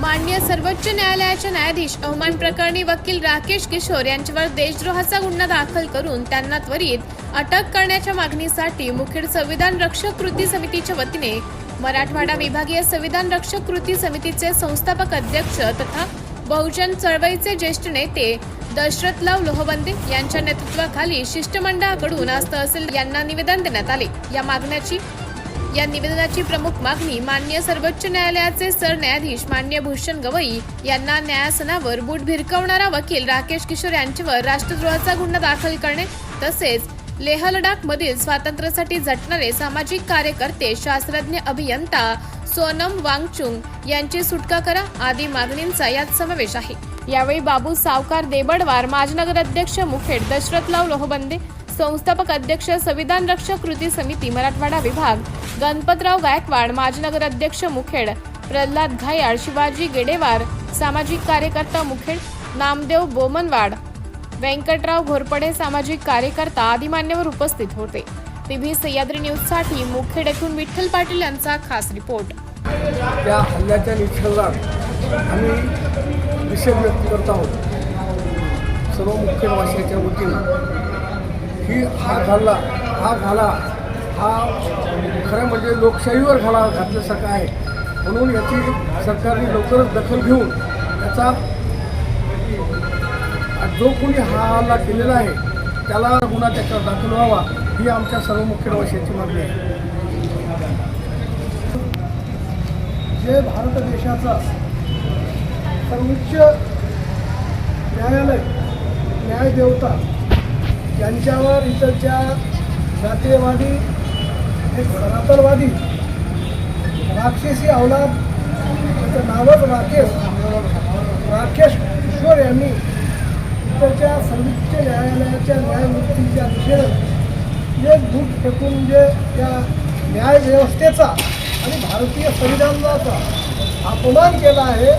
मान्य सर्वोच्च न्यायालयाच्या न्यायाधीश अवमान प्रकरणी वकील राकेश किशोर यांच्यावर देशद्रोहाचा गुन्हा दाखल करून त्यांना त्वरित अटक करण्याच्या मागणीसाठी मुखेड संविधान रक्षक कृती समितीच्या वतीने मराठवाडा विभागीय संविधान रक्षक कृती समितीचे संस्थापक अध्यक्ष तथा बहुजन चळवळीचे ज्येष्ठ नेते दशरथराव लोहबंदे यांच्या नेतृत्वाखाली शिष्टमंडळाकडून आज तहसील यांना निवेदन देण्यात आले. या मागण्याची या निवेदनाची प्रमुख मागणी मान्य सर्वोच्च न्यायालयाचे सरन्यायाधीश मान्य भूषण गवई यांना न्यायासनावर बूट भिरकवणारा वकील राकेश किशोर यांच्यावर राष्ट्रद्रोहाचा गुन्हा दाखल करणे तसेच लेह लडाख मधील स्वातंत्र्यासाठी झटणारे सामाजिक कार्यकर्ते शास्त्रज्ञ अभियंता सोनम वांगचुंग यांची सुटका करा आदी मागणींचा यात समावेश आहे. यावेळी बाबू सावकार देबडवार माजी नगराध्यक्ष मुखेड दशरथराव लोहबंदे संस्थापक अध्यक्ष संविधान रक्षक कृती समिती मराठवाडा विभाग गणपतराव गायकवाड माजी नगराध्यक्ष मुखेड प्रल्हाद घायाळ शिवाजी गेडेवार सामाजिक कार्यकर्ता मुखेड नामदेव बोमनवाड व्यंकटराव घोरपडे सामाजिक कार्यकर्ता आदी मान्यवर उपस्थित होते. टीव्ही सह्याद्री न्यूजसाठी मुखेड येथून विठ्ठल पाटील यांचा खास रिपोर्ट. त्या हल्ल्याच्या निषेधात आम्ही निषेध व्यक्त करत आहोत. सर्व मुख्य वतीनं ही हा घाला हा घाला हा खरं म्हणजे लोकशाहीवर घाला घातल्यासारखा आहे. म्हणून याची सरकारने लवकरच दखल घेऊन याचा जो कोणी हा हल्ला केलेला आहे त्याला गुन्हा त्याच्यावर दाखल व्हावा ही आमच्या सर्व मुख्य भाषेची मागणी आहे. जे भारत देशाचा सर्वोच्च न्यायालय न्यायदेवता यांच्यावर इकडच्या जातीयवादी एक सनातनवादी राक्षसी अवलाद त्याचं नावच राकेश. राकेश किशोर यांनी त्याच्या सर्वोच्च न्यायालयाच्या न्यायमूर्तीच्या दिशेनं एक दूध फेकून जे त्या न्यायव्यवस्थेचा आणि भारतीय संविधानाचा अपमान केला आहे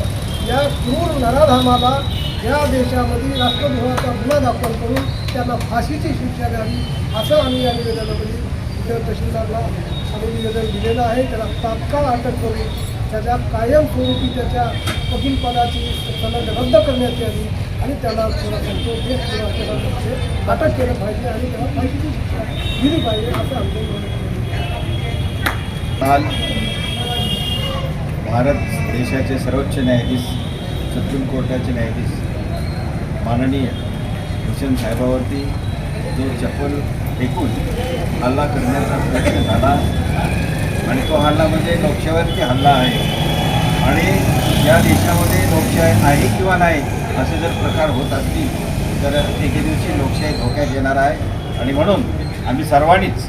या क्रूर नराधामाला या देशामध्ये राष्ट्रद्रोहाचा गुन्हा दाखल करून त्यांना फाशीची शिक्षा द्यावी असं आम्ही या निवेदनामध्ये इतर तहसीलदारला आम्ही निवेदन दिलेलं आहे. त्याला तात्काळ अटक करून त्याच्या कायमस्वरूपी त्याच्या वकीलपदाची सलग रद्द करण्यात यावी आणि त्याला अटक केलं पाहिजे आणि त्याला फाशीची शिक्षा दिली पाहिजे असं आमचं म्हणणं काल भारत देशाचे सर्वोच्च न्यायाधीश सुप्रीम कोर्टाचे न्यायाधीश माननीय भूषण साहेबावरती जो चप्पल फेकून हल्ला करण्याचा प्रयत्न झाला आणि तो हल्ला म्हणजे लोकशाहीवरती हल्ला आहे. आणि या देशामध्ये लोकशाही आहे किंवा नाही असे जर प्रकार होत असतील तर एके दिवशी लोकशाही धोक्यात येणार आहे. आणि म्हणून आम्ही सर्वांनीच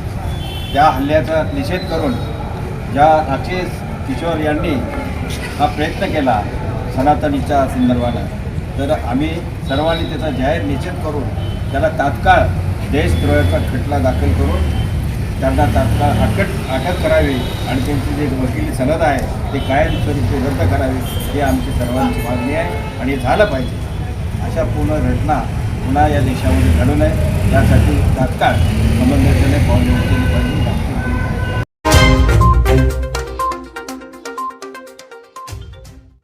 त्या हल्ल्याचा निषेध करून ज्या राकेश किशोर यांनी हा प्रयत्न केला सनातनीच्या संदर्भानं तर आम्ही सर्वांनी त्याचा जाहीर निषेध करून त्याला तात्काळ देशद्रोहाचा खटला दाखल करून त्यांना तात्काळ अटक अटक करावी आणि त्यांची जे वकिली सनद आहे ते कायमस्वरूपी रद्द करावी ही आमची सर्वांची मागणी आहे आणि हे झालं पाहिजे. अशा पूर्ण घटना पुन्हा या देशामध्ये घडू नये. यासाठी तात्काळ समन्वयाने पावले